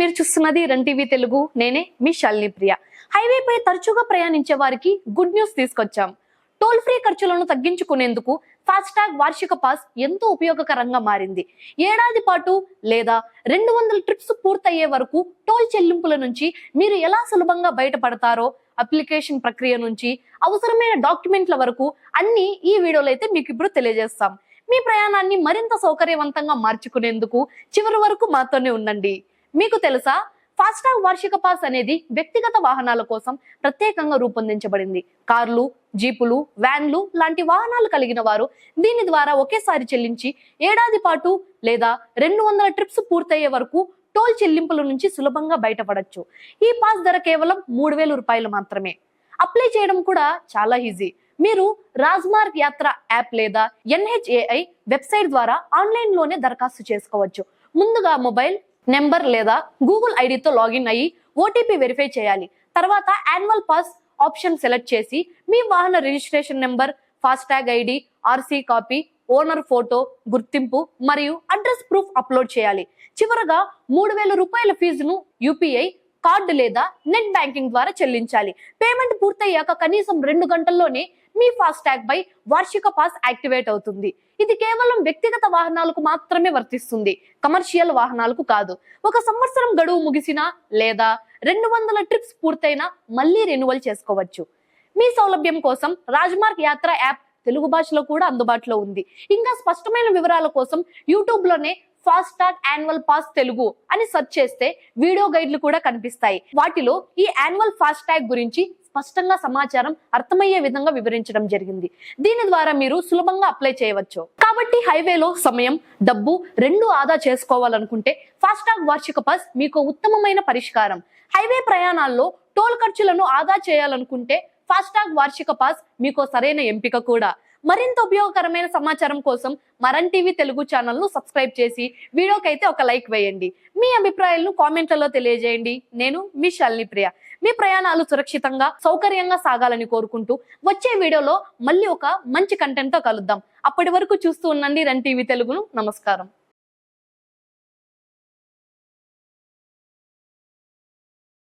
మీరు చూస్తున్నది run TV Telugu. నేనే మీ శాలిని ప్రియ. హైవేపై తరచుగా ప్రయాణించే వారికి గుడ్ న్యూస్ తీసుకొచ్చాం. టోల్ ఫ్రీ ఖర్చులను తగ్గించుకునేందుకు ఫాస్టాగ్ వార్షిక పాస్ ఎంతో ఉపయోగకరంగా మారింది. ఏడాది పాటు లేదా రెండు వందల ట్రిప్స్ పూర్తయ్యే వరకు టోల్ చెల్లింపుల నుంచి మీరు ఎలా సులభంగా బయటపడతారో అప్లికేషన్ ప్రక్రియ నుంచి అవసరమైన డాక్యుమెంట్ల వరకు అన్ని ఈ వీడియోలో అయితే మీకు ఇప్పుడు తెలియజేస్తాం. మీ ప్రయాణాన్ని మరింత సౌకర్యవంతంగా మార్చుకునేందుకు చివరి వరకు మాతోనే ఉండండి. మీకు తెలుసా? ఫాస్టాగ్ వార్షిక పాస్ అనేది వ్యక్తిగత వాహనాల కోసం ప్రత్యేకంగా రూపొందించబడింది. కార్లు జీపులు వ్యాన్లు లాంటి వాహనాలు కలిగిన వారు దీని ద్వారా ఒకేసారి చెల్లించి ఏడాది పాటు లేదా రెండు వందల ట్రిప్స్ పూర్తయ్యే వరకు టోల్ చెల్లింపుల నుంచి సులభంగా బయటపడచ్చు. ఈ పాస్ ధర కేవలం మూడు వేల రూపాయలు మాత్రమే. అప్లై చేయడం కూడా చాలా ఈజీ. మీరు రాజ్మార్గ్ యాత్ర యాప్ లేదా ఎన్హెచ్ఏఐ వెబ్సైట్ ద్వారా ఆన్లైన్లోనే దరఖాస్తు చేసుకోవచ్చు. ముందుగా మొబైల్ నెంబర్ లేదా గూగుల్ ఐడితో లాగిన్ అయ్యి ఓటీపీ వెరిఫై చేయాలి. తర్వాత యాన్యువల్ పాస్ ఆప్షన్ సెలెక్ట్ చేసి మీ వాహన registration number FASTag ID RC copy owner photo గుర్తింపు మరియు అడ్రస్ ప్రూఫ్ అప్లోడ్ చేయాలి. చివరగా మూడు వేల రూపాయల ఫీజును యూపీఐ కార్డు లేదా నెట్ బ్యాంకింగ్ ద్వారా చెల్లించాలి. పేమెంట్ పూర్తయ్యాక కనీసం రెండు గంటల్లోనే మీ ఫాస్టాగ్ పై వార్షిక పాస్ యాక్టివేట్ అవుతుంది. ఇది కేవలం వ్యక్తిగత వాహనాలకు మాత్రమే వర్తిస్తుంది. కమర్షియల్ వాహనాలకు కాదు. ఒక సంవత్సరం గడువు ముగిసినా లేదా రెండు వందల ట్రిప్స్ పూర్తయినా మళ్ళీ రెన్యువల్ చేసుకోవచ్చు. మీ సౌలభ్యం కోసం రాజ్మార్గ్ యాత్ర యాప్ తెలుగు భాషలో కూడా అందుబాటులో ఉంది. ఇంకా స్పష్టమైన వివరాల కోసం YouTube fast FASTag annual pass Telugu అని సెర్చ్ చేస్తే వీడియో గైడ్లు కూడా కనిపిస్తాయి. వాటిలో ఈ యాన్యువల్ ఫాస్టాగ్ గురించి స్పష్టంగా సమాచారం అర్థమయ్యే విధంగా వివరించడం జరిగింది. దీని ద్వారా మీరు సులభంగా అప్లై చేయవచ్చు. కాబట్టి హైవేలో సమయం డబ్బు రెండు ఆదా చేసుకోవాలనుకుంటే ఫాస్టాగ్ వార్షిక పాస్ మీకు ఉత్తమమైన పరిష్కారం. హైవే ప్రయాణాల్లో టోల్ ఖర్చులను ఆదా చేయాలనుకుంటే ఫాస్టాగ్ వార్షిక పాస్ మీకు సరైన ఎంపిక కూడా. మరింత ఉపయోగకరమైన సమాచారం కోసం మరన్ టీవీ తెలుగు ఛానల్ను సబ్స్క్రైబ్ చేసి వీడియోకి అయితే ఒక లైక్ వేయండి. మీ అభిప్రాయాలను కామెంట్లలో తెలియజేయండి. నేను మీ శాలిని ప్రియ. మీ ప్రయాణాలు సురక్షితంగా సౌకర్యంగా సాగాలని కోరుకుంటూ వచ్చే వీడియోలో మళ్ళీ ఒక మంచి కంటెంట్తో కలుద్దాం. అప్పటి వరకు చూస్తూ ఉండండి రన్ టీవీ తెలుగును. నమస్కారం.